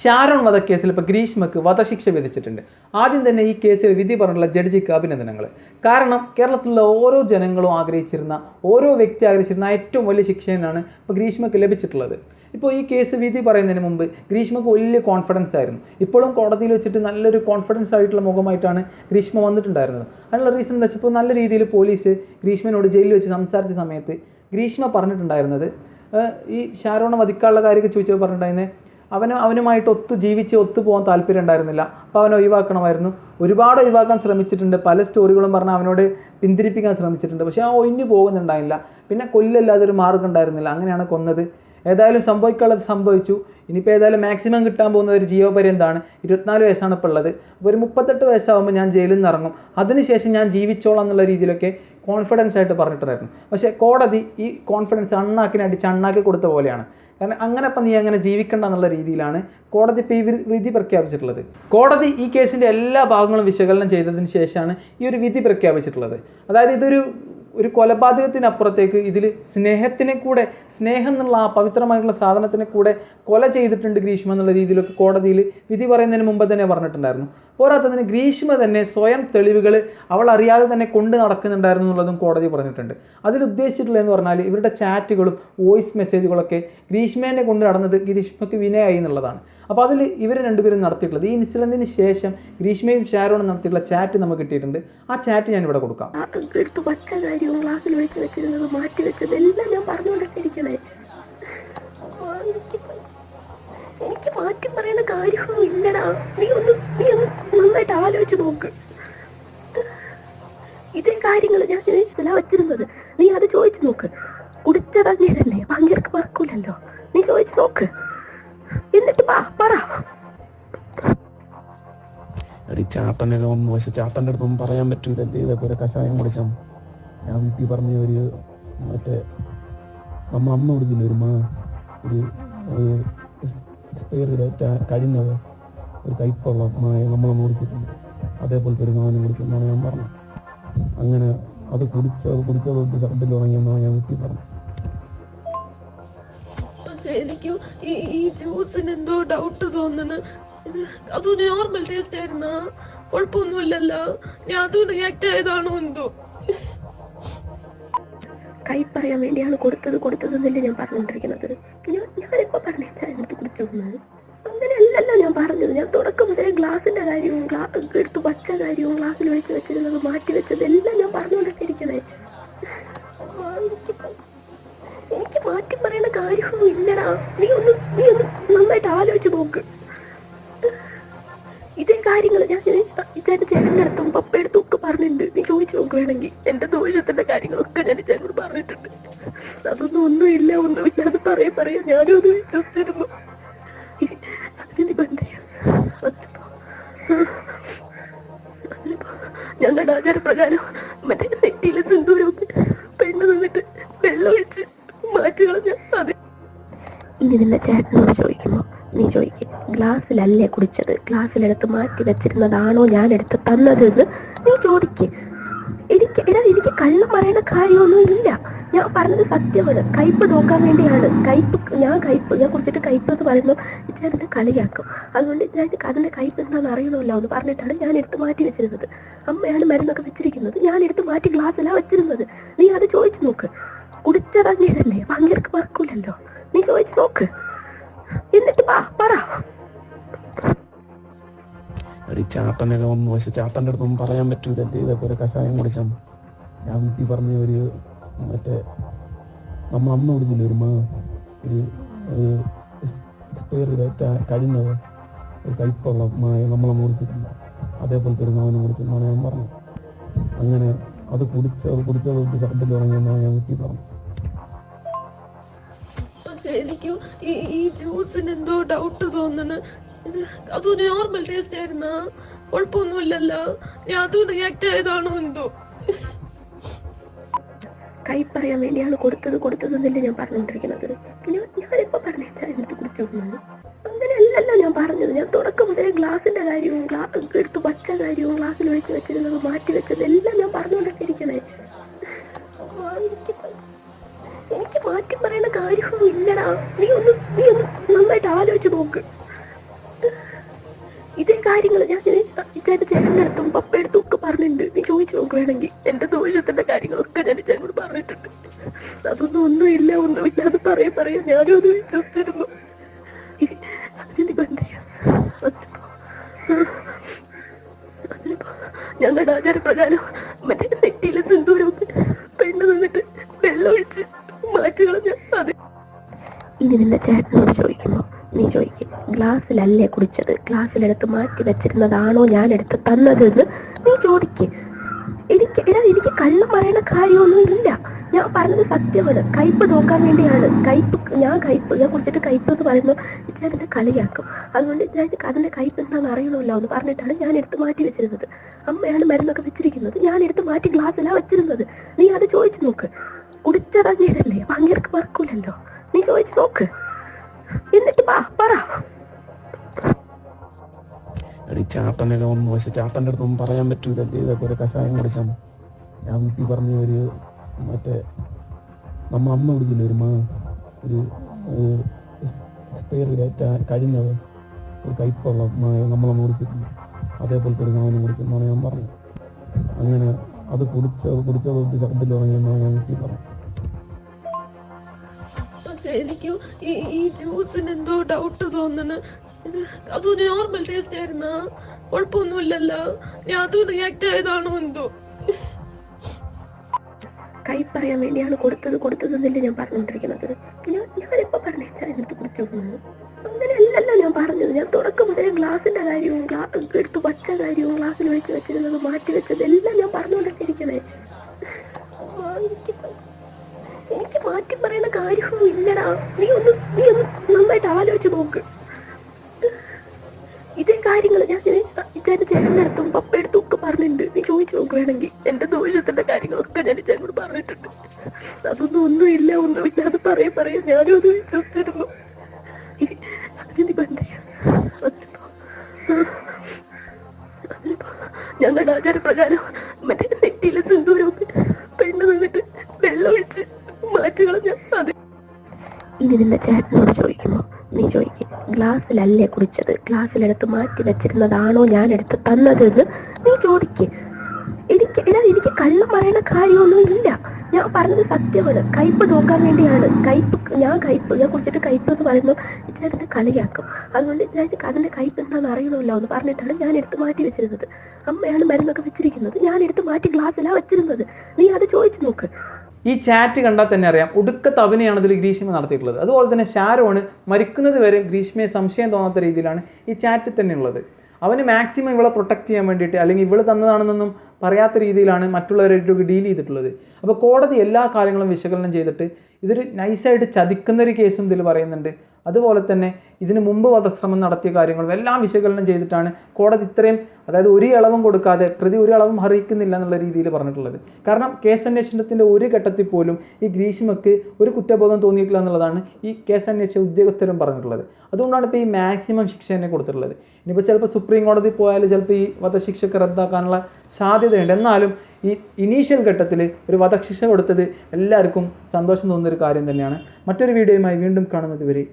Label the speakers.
Speaker 1: ഷാരോൺ വധക്കേസിൽ ഇപ്പോൾ ഗ്രീഷ്മക്ക് വധശിക്ഷ വിധിച്ചിട്ടുണ്ട്. ആദ്യം തന്നെ ഈ കേസിൽ വിധി പറഞ്ഞിട്ടുള്ള ജഡ്ജിക്ക് അഭിനന്ദനങ്ങൾ. കാരണം കേരളത്തിലുള്ള ഓരോ ജനങ്ങളും ആഗ്രഹിച്ചിരുന്ന ഓരോ വ്യക്തി ആഗ്രഹിച്ചിരുന്ന ഏറ്റവും വലിയ ശിക്ഷയാണ് ഇപ്പോൾ ഗ്രീഷ്മക്ക് ലഭിച്ചിട്ടുള്ളത്. ഇപ്പോൾ ഈ കേസ് വിധി പറയുന്നതിന് മുമ്പ് ഗ്രീഷ്മക്ക് വലിയ കോൺഫിഡൻസ് ആയിരുന്നു. ഇപ്പോഴും കോടതിയിൽ വെച്ചിട്ട് നല്ലൊരു കോൺഫിഡൻസ് ആയിട്ടുള്ള മുഖമായിട്ടാണ് ഗ്രീഷ്മ വന്നിട്ടുണ്ടായിരുന്നത്. അതിനുള്ള റീസൺ എന്താ വെച്ചപ്പോൾ നല്ല രീതിയിൽ പോലീസ് ഗ്രീഷ്മനോട് ജയിലിൽ വെച്ച് സംസാരിച്ച സമയത്ത് ഗ്രീഷ്മ പറഞ്ഞിട്ടുണ്ടായിരുന്നത് ഈ ഷാരോണ വധിക്കാനുള്ള കാര്യമൊക്കെ ചോദിച്ചപ്പോൾ പറഞ്ഞിട്ടുണ്ടായിരുന്നത് അവന് അവനുമായിട്ട് ഒത്തു ജീവിച്ച് ഒത്തു പോകാൻ താല്പര്യം ഉണ്ടായിരുന്നില്ല. അപ്പോൾ അവനെ ഒഴിവാക്കണമായിരുന്നു. ഒരുപാട് ഒഴിവാക്കാൻ ശ്രമിച്ചിട്ടുണ്ട്. പല സ്റ്റോറികളും പറഞ്ഞ് അവനോട് പിന്തിരിപ്പിക്കാൻ ശ്രമിച്ചിട്ടുണ്ട്. പക്ഷേ ആ ഒഴിഞ്ഞു പോകുന്നുണ്ടായില്ല. പിന്നെ കൊല്ലല്ലാതെ ഒരു മാർഗം ഉണ്ടായിരുന്നില്ല. അങ്ങനെയാണ് കൊന്നത്. ഏതായാലും സംഭവിക്കാനുള്ളത് സംഭവിച്ചു. ഇനിയിപ്പോൾ ഏതായാലും മാക്സിമം കിട്ടാൻ പോകുന്ന ഒരു ജീവപര്യന്താണ് ഇരുപത്തിനാല് വയസ്സാണ് ഇപ്പോൾ ഉള്ളത്. അപ്പോൾ ഒരു മുപ്പത്തെട്ട് വയസ്സാകുമ്പോൾ ഞാൻ ജയിലിൽ നിന്ന് ഇറങ്ങും. അതിനുശേഷം ഞാൻ ജീവിച്ചോളാം എന്നുള്ള രീതിയിലൊക്കെ കോൺഫിഡൻസ് ആയിട്ട് പറഞ്ഞിട്ടുണ്ടായിരുന്നു. പക്ഷേ കോടതി ഈ കോൺഫിഡൻസ് അണ്ണാക്കിനടിച്ച് അണ്ണാക്കി കൊടുത്ത പോലെയാണ്. കാരണം അങ്ങനെ ഇപ്പം നീ അങ്ങനെ ജീവിക്കണ്ട എന്നുള്ള രീതിയിലാണ് കോടതി ഇപ്പോൾ ഈ വിധി പ്രഖ്യാപിച്ചിട്ടുള്ളത്. കോടതി ഈ കേസിന്റെ എല്ലാ ഭാഗങ്ങളും വിശകലനം ചെയ്തതിന് ശേഷമാണ് ഈ ഒരു വിധി പ്രഖ്യാപിച്ചിട്ടുള്ളത്. അതായത് ഇതൊരു ഒരു കൊലപാതകത്തിനപ്പുറത്തേക്ക് ഇതിൽ സ്നേഹത്തിനെ കൂടെ സ്നേഹം എന്നുള്ള ആ പവിത്രമായിട്ടുള്ള സാധനത്തിനെ കൂടെ കൊല ചെയ്തിട്ടുണ്ട് ഗ്രീഷ്മ എന്നുള്ള രീതിയിലൊക്കെ കോടതിയിൽ വിധി പറയുന്നതിന് മുമ്പ് തന്നെ പറഞ്ഞിട്ടുണ്ടായിരുന്നു. പോരാത്തതിന് ഗ്രീഷ്മ തന്നെ സ്വയം തെളിവുകൾ അവൾ അറിയാതെ തന്നെ കൊണ്ട് നടക്കുന്നുണ്ടായിരുന്നു എന്നുള്ളതും കോടതി പറഞ്ഞിട്ടുണ്ട്. അതിൽ ഉദ്ദേശിച്ചിട്ടുള്ളതെന്ന് പറഞ്ഞാൽ ഇവരുടെ ചാറ്റുകളും വോയിസ് മെസ്സേജുകളൊക്കെ ഗ്രീഷ്മേനെ കൊണ്ട് നടന്നത് ഗ്രീഷ്മയ്ക്ക് വിനയായി എന്നുള്ളതാണ്. അപ്പോൾ അതിൽ ഇവർ രണ്ടുപേരും നടത്തിയിട്ടുള്ളത്. ഈ ഇൻസിഡന്റിന് ശേഷം ഗ്രീഷ്മയും ഷാരോണും നടത്തിയിട്ടുള്ള ചാറ്റ് നമുക്ക് കിട്ടിയിട്ടുണ്ട്. ആ ചാറ്റ് ഞാൻ ഇവിടെ കൊടുക്കാം.
Speaker 2: കാര്യങ്ങൾ ക്ലാസ്സിൽ വെച്ച് വെച്ചിരുന്നത് മാറ്റി എനിക്ക് മാറ്റി പറയുന്ന കാര്യമൊന്നും ഇല്ലടാ. നീ ഒന്ന് ആലോചിച്ച് നോക്ക് ഇതേ കാര്യങ്ങൾ ഞാൻ ചില വെച്ചിരുന്നത് നീ അത് ചോദിച്ചു നോക്ക് കുടിച്ചതല്ലേ അങ്ങേർക്ക് മറക്കൂലല്ലോ നീ ചോദിച്ചു നോക്ക് എന്നിട്ട് പറ
Speaker 3: എടി ചാട്ടനൊക്കെ വന്നു പക്ഷെ ചാട്ടന്റെ അടുത്തൊന്നും പറയാൻ പറ്റൂലല്ലേ ഇതേപോലെ കഷായം കുടിച്ചാൽ ഞാൻ വീട്ടിൽ പറഞ്ഞ ഒരു മറ്റേ നമ്മ അമ്മ കുടിച്ചില്ല ഒരു മാ ഒരു എക്സ്പയറി കഴിഞ്ഞത് ഒരു കയ്പുള്ള മായ നമ്മളൊന്ന് കുടിച്ചിട്ടുണ്ട് അതേപോലത്തെ ഒരു സാധനം കുടിച്ചെന്നാണ് ഞാൻ പറഞ്ഞത്. അങ്ങനെ അത് കുടിച്ചത് കുടിച്ചത് തൊട്ട് ഛർദ്ദിൽ തുടങ്ങിയെന്നാണ് ഞാൻ വീട്ടിൽ പറഞ്ഞത്.
Speaker 2: എനിക്ക് ഈ ഈ ജ്യൂസിന് എന്തോ ഡൗട്ട് തോന്നുന്നു. ഇത് അതൊരു നോർമൽ ടേസ്റ്റ് ആയിരുന്നാ? കുഴപ്പമൊന്നുമില്ലല്ലോ. ഞാൻ അതുകൊണ്ട് റിയാക്ട് ആയതാണോ എന്തോ? കൈ പറയാൻ വേണ്ടിയാണ് കൊടുത്തത് കൊടുത്തതെന്നല്ലേ ഞാൻ പറഞ്ഞുകൊണ്ടിരിക്കുന്നത്. ഞാൻ ഞാനിപ്പോ പറഞ്ഞാ എടുത്ത് കുടിച്ചു ഞാൻ പറഞ്ഞത്. ഞാൻ തുടക്കം മുതലേ ഗ്ലാസിന്റെ കാര്യവും എടുത്ത് വച്ച കാര്യവും ഗ്ലാസ്സിൽ വെച്ച് വെച്ചിരുന്നത് മാറ്റി വെച്ചത് എല്ലാം ഞാൻ പറഞ്ഞുകൊണ്ടിരിക്കണേ എനിക്ക് മാറ്റി പറയുന്ന കാര്യവും ഇല്ലടാ. നീ ഒന്ന് നീ ഒന്ന് നന്നായിട്ട് ആലോചിച്ച് നോക്ക്. ഇതേ കാര്യങ്ങൾ ഞാൻ ചേട്ടൻ ചേട്ടന്റെ അടുത്തും പപ്പയുടെ ഒക്കെ പറഞ്ഞിട്ടുണ്ട്. നീ ചോദിച്ചു നോക്ക് വേണമെങ്കിൽ. എന്റെ ദോഷത്തിന്റെ കാര്യങ്ങളൊക്കെ ഞാൻ ചേട്ടനോട് പറഞ്ഞിട്ടുണ്ട്. അതൊന്നും ഒന്നും ഇല്ല ഒന്നുമില്ല. ഇല്ലാതെ പറയാ പറയാ ഞാനും അത് വിശ്വസിച്ചിരുന്നു. ഞങ്ങളുടെ ആചാരപ്രകാരം മറ്റേ നെറ്റിയിലെ സിന്ദൂരമൊക്കെ പെണ്ണ് നിന്നിട്ട് വെള്ളം ഒഴിച്ച് മാറ്റി കളഞ്ഞ അത്. ഇനി നിന്റെ ചേട്ടനോട് ചോദിക്കുമോ നീ ചോദിക്കും ഗ്ലാസ്സിലല്ലേ കുടിച്ചത്? ഗ്ലാസ്സിലെടുത്ത് മാറ്റി വെച്ചിരുന്നതാണോ ഞാൻ എടുത്ത് തന്നതെന്ന്? നീ ചോദിക്ക്. എനിക്ക് എടാ എനിക്ക് കള്ളം പറയുന്ന കാര്യമൊന്നും ഇല്ല. ഞാൻ പറഞ്ഞത് സത്യമാണ്. കയ്പ് നോക്കാൻ വേണ്ടിയാണ്. കയ്പ് ഞാൻ കയ്പ് ഞാൻ കുറിച്ചിട്ട് കയ്പ് എന്ന് പറയുമ്പോൾ ചേട്ടനെ കളിയാക്കും. അതുകൊണ്ട് ഞാൻ അതിന്റെ കയ്പ് എന്താണെന്ന് അറിയണമല്ലോ എന്ന് പറഞ്ഞിട്ടാണ് ഞാൻ എടുത്ത് മാറ്റി വെച്ചിരുന്നത്. അമ്മയാണ് മരുന്നൊക്കെ വെച്ചിരിക്കുന്നത്. ഞാൻ എടുത്ത് മാറ്റി ഗ്ലാസ്സിലാണ് വെച്ചിരുന്നത്. നീ അത് ചോദിച്ചു നോക്ക്. കുടിച്ചതങ്ങേതല്ലേ അങ്ങേർക്ക് മറക്കൂലല്ലോ. നീ ചോദിച്ചു നോക്ക്. എന്നിട്ട് പറ.
Speaker 3: എടി ചാട്ടനൊക്കെ വന്നു പക്ഷെ ചാട്ടന്റെ അടുത്തൊന്നും പറയാൻ പറ്റൂലല്ലേ ഇതേപോലെ കഷായം കുടിച്ചാൽ ഞാൻ വീട്ടിൽ പറഞ്ഞ ഒരു മറ്റേ നമ്മൾ അന്ന് കുടിച്ചില്ല ഒരു മാ ഒരു കഴിഞ്ഞത് ഒരു കയ്പുള്ള മായ നമ്മളൊന്ന് കുടിച്ചിട്ടില്ല അതേപോലത്തെ ഒരു മാവിനെ കുടിച്ചെന്നാണ് ഞാൻ പറഞ്ഞത്. അങ്ങനെ അത് കുടിച്ചത് കുടിച്ചത് തൊട്ട് ശബ്ദത്തിൽ തുടങ്ങിയെന്നാണ് ഞാൻ വീട്ടിൽ പറഞ്ഞത്.
Speaker 2: എനിക്ക് ഈ ഈ ജ്യൂസിന് എന്തോ ഡൗട്ട് തോന്നുന്നു. അതൊരു നോർമൽ ടേസ്റ്റ് ആയിരുന്ന? കുഴപ്പമൊന്നുമില്ലല്ലോ. അത് റിയാക്ട് ആയതാണോ എന്തോ? കൈ പറയാൻ വേണ്ടിയാണ് കൊടുത്തത് കൊടുത്തതെന്നല്ലേ ഞാൻ പറഞ്ഞുകൊണ്ടിരിക്കുന്നത്. പിന്നെ ഞാനിപ്പോ പറഞ്ഞാ എടുത്ത് കുടിച്ചു അങ്ങനെയല്ലല്ലോ ഞാൻ പറഞ്ഞത്. ഞാൻ തുടക്കം മുതലേ ഗ്ലാസിന്റെ കാര്യവും എടുത്ത് വച്ച കാര്യവും ഗ്ലാസ്സിൽ ഒഴിച്ച് വെച്ചിരുന്നത് മാറ്റി വെച്ചത് എല്ലാം ഞാൻ പറഞ്ഞുകൊണ്ടൊക്കെ എനിക്ക് എനിക്ക് മാറ്റി പറയുന്ന കാര്യവും ഇല്ലടാ. നീ ഒന്ന് നീ ഒന്ന് നന്നായിട്ട് ആലോചിച്ച് നോക്ക്. ഇതേ കാര്യങ്ങൾ ഞാൻ ചേട്ടൻ ചേട്ടന്റെ അടുത്തും പപ്പയുടെ അടുത്തും ഒക്കെ പറഞ്ഞിട്ടുണ്ട്. നീ ചോദിച്ചു നോക്കുകയാണെങ്കിൽ എന്റെ ദോഷത്തിന്റെ കാര്യങ്ങളൊക്കെ ഞാൻ ചേട്ടനോട് പറഞ്ഞിട്ടുണ്ട്. അതൊന്നും ഒന്നുമില്ല ഒന്നുമില്ല അത് പറയാൻ പറയാൻ ഞാനും അത് വിശ്വസിച്ചിരുന്നു. ഞങ്ങളുടെ ആചാരപ്രകാരം മറ്റേ നെറ്റിയിലെ സിന്ദൂരമൊക്കെ പെണ്ണ് നിന്നിട്ട് വെള്ളമൊഴിച്ച് മാറ്റി കളഞ്ഞ ഇനി നിന്റെ ചേട്ടനോട് ചോദിക്കുമ്പോ നീ ചോദിക്കും ഗ്ലാസ്സിലല്ലേ കുടിച്ചത്? ഗ്ലാസ്സിലെടുത്ത് മാറ്റി വെച്ചിരുന്നതാണോ ഞാൻ എടുത്ത് തന്നതെന്ന് നീ ചോദിക്കും. എനിക്ക് എടാ എനിക്ക് കള്ളം പറയുന്ന കാര്യമൊന്നും ഇല്ല. ഞാൻ പറഞ്ഞത് സത്യമാണ്. കയ്പ് നോക്കാൻ വേണ്ടിയാണ്. കയ്പ് ഞാൻ കയ്പ് ഞാൻ കുടിച്ചിട്ട് കയ്പ് എന്ന് പറയുമ്പോൾ എന്റെ കളിയാക്കും. അതുകൊണ്ട് ഞാൻ അതിന്റെ കയ്പ് എന്താണെന്ന് അറിയണമല്ലോ എന്ന് പറഞ്ഞിട്ടാണ് ഞാൻ എടുത്ത് മാറ്റി വെച്ചിരുന്നത്. അമ്മയാണ് മരുന്നൊക്കെ വെച്ചിരിക്കുന്നത്. ഞാൻ എടുത്ത് മാറ്റി ഗ്ലാസ്സിലാണ് വെച്ചിരുന്നത്. നീ അത് ചോദിച്ചു നോക്ക്. കുടിച്ചത് അങ്ങേരല്ലേ അപ്പൊ അങ്ങേർക്ക് മറക്കൂലല്ലോ. നീ ചോദിച്ചു നോക്ക്. എന്നിട്ട് പറ.
Speaker 3: എടി ചാട്ടനൊക്കെ ഒന്ന് പക്ഷെ ചാട്ടന്റെ അടുത്തൊന്നും പറയാൻ പറ്റൂലല്ലേ? ഒരു കഷായം കുടിച്ചാണ് ഞാൻ വീട്ടിൽ പറഞ്ഞ ഒരു മറ്റേ നമ്മ അമ്മ കുടിക്കില്ല ഒരു മാ ഒരു കഴിഞ്ഞത് ഒരു കയ്പുള്ള നമ്മളൊന്ന് കുടിച്ചിട്ടില്ല അതേപോലത്തെ ഒരു സാധനം കുടിച്ചെന്നാണ് ഞാൻ പറഞ്ഞത്. അങ്ങനെ അത് കുടിച്ചത് കുടിച്ചത് തൊട്ട് ശബ്ദത്തിൽ തുടങ്ങിയെന്നാണ് ഞാൻ വീട്ടിൽ പറഞ്ഞത്.
Speaker 2: പക്ഷെ എനിക്ക് ഈ ഈ ജ്യൂസിന് എന്തോ ഡൗട്ട് തോന്നുന്നു. അത് നോർമൽ ടേസ്റ്റ് ആയിരുന്ന? കുഴപ്പമൊന്നുമില്ലല്ലോ. ഞാൻ അത് റിയാക്ട് ആയതാണോ എന്തോ കൈ പറയാൻ വേണ്ടിയാണ് കൊടുത്തത് കൊടുത്തത് എന്നല്ലേ ഞാൻ പറഞ്ഞുകൊണ്ടിരിക്കുന്നത്. പിന്നെ ഞാനിപ്പോ പറഞ്ഞാൽ എന്നിട്ട് കുടിച്ചു അങ്ങനെയല്ലല്ലോ ഞാൻ പറഞ്ഞത്. ഞാൻ തുടക്കം മുതലേ ഗ്ലാസിന്റെ കാര്യവും എടുത്ത് വച്ച കാര്യവും ഗ്ലാസ്സിൽ ഒഴിച്ച് വെച്ചിരുന്നത് മാറ്റി വെച്ചത് എല്ലാം ഞാൻ പറഞ്ഞുകൊണ്ടിരിക്കണേ എനിക്ക് മാറ്റി ഇല്ലടാ. നീ ഒന്ന് നീ ഒന്ന് നന്നായിട്ട് ആലോചിച്ച് നോക്ക്. ഇതേ കാര്യങ്ങൾ ഞാൻ ഇച്ചാന്റെ ചേട്ടനടുത്തും അടുത്തും പപ്പയുടെ അടുത്തും ഒക്കെ പറഞ്ഞിട്ടുണ്ട്. നീ ചോദിച്ചു നോക്കുകയാണെങ്കിൽ എന്റെ ദോഷത്തിന്റെ കാര്യങ്ങളൊക്കെ ഞാൻ ഇച്ചാനോട് പറഞ്ഞിട്ടുണ്ട്. അതൊന്നും ഒന്നുമില്ല ഒന്നുമില്ല അത് പറയാൻ പറയാൻ ഞാനും അത് വിശ്വസിച്ചിരുന്നു. ഞങ്ങളുടെ ആചാരപ്രകാരം മറ്റേ നെറ്റിയിലെ സിന്ദൂരമൊക്കെ നിന്റെ ചേട്ടനോട് ചോദിക്കുമോ നീ ചോദിക്കും ഗ്ലാസ്സിലല്ലേ കുടിച്ചത്? ഗ്ലാസ്സിലെടുത്ത് മാറ്റി വെച്ചിരുന്നതാണോ ഞാൻ എടുത്ത് തന്നതെന്ന് നീ ചോദിക്ക്. എനിക്ക് എടാ എനിക്ക് കള്ളം പറയുന്ന കാര്യമൊന്നും ഇല്ല. ഞാൻ പറഞ്ഞത് സത്യമാണ്. കയ്പ് നോക്കാൻ വേണ്ടിയാണ്. കയ്പ് ഞാൻ കയ്പ് ഞാൻ കുടിച്ചിട്ട് കയ്പ് എന്ന് പറയുമ്പോൾ ചേട്ടനെ കളിയാക്കും. അതുകൊണ്ട് ഞാൻ അതിന്റെ കയ്പ് എന്താണെന്ന് അറിയണമല്ലോ എന്ന് പറഞ്ഞിട്ടാണ് ഞാൻ എടുത്ത് മാറ്റി വെച്ചിരുന്നത്. അമ്മയാണ് മരുന്നൊക്കെ വെച്ചിരിക്കുന്നത്. ഞാൻ എടുത്ത് മാറ്റി ഗ്ലാസ്സിലാണ് വെച്ചിരുന്നത്. നീ അത് ചോദിച്ചു നോക്ക്.
Speaker 1: ഈ ചാറ്റ് കണ്ടാൽ തന്നെ അറിയാം. ഒടുക്കത്തെ തവനെയാണ് ഇതിൽ ഗ്രീഷ്മ നടത്തിയിട്ടുള്ളത്. അതുപോലെ തന്നെ ഷാരോണ് മരിക്കുന്നത് വരെ ഗ്രീഷ്മയെ സംശയം തോന്നാത്ത രീതിയിലാണ് ഈ ചാറ്റിൽ തന്നെ ഉള്ളത്. അവന് മാക്സിമം ഇവളെ പ്രൊട്ടക്റ്റ് ചെയ്യാൻ വേണ്ടിയിട്ട് അല്ലെങ്കിൽ ഇവൾ തന്നതാണെന്നൊന്നും പറയാത്ത രീതിയിലാണ് മറ്റുള്ളവരായിട്ടൊക്കെ ഡീൽ ചെയ്തിട്ടുള്ളത്. അപ്പോൾ കോടതി എല്ലാ കാര്യങ്ങളും വിശകലനം ചെയ്തിട്ട് ഇതൊരു നൈസായിട്ട് ചതിക്കുന്ന ഒരു കേസും ഇതിൽ പറയുന്നുണ്ട്. അതുപോലെ തന്നെ ഇതിനു മുമ്പ് വധശ്രമം നടത്തിയ കാര്യങ്ങളും എല്ലാം വിശകലനം ചെയ്തിട്ടാണ് കോടതി ഇത്രയും അതായത് ഒരു ഇളവും കൊടുക്കാതെ പ്രതി ഒരു ഇളവും അറിയിക്കുന്നില്ല എന്നുള്ള രീതിയിൽ പറഞ്ഞിട്ടുള്ളത്. കാരണം കേസ് അന്വേഷണത്തിന്റെ ഒരു ഘട്ടത്തിൽ പോലും ഈ ഗ്രീഷ്മക്ക് ഒരു കുറ്റബോധം തോന്നിയിട്ടില്ല എന്നുള്ളതാണ് ഈ കേസ് അന്വേഷിച്ച ഉദ്യോഗസ്ഥരും പറഞ്ഞിട്ടുള്ളത്. അതുകൊണ്ടാണ് ഇപ്പോൾ ഈ മാക്സിമം ശിക്ഷ തന്നെ കൊടുത്തിട്ടുള്ളത്. ഇനിയിപ്പോൾ ചിലപ്പോൾ സുപ്രീം കോടതി പോയാൽ ചിലപ്പോൾ ഈ വധശിക്ഷയൊക്കെ റദ്ദാക്കാനുള്ള സാധ്യതയുണ്ട്. എന്നാലും ഈ ഇനീഷ്യൽ ഘട്ടത്തിൽ ഒരു വധശിക്ഷ കൊടുത്തത് എല്ലാവർക്കും സന്തോഷം തോന്നുന്നൊരു കാര്യം തന്നെയാണ്. മറ്റൊരു വീഡിയോയുമായി വീണ്ടും കാണുന്നത് വരെ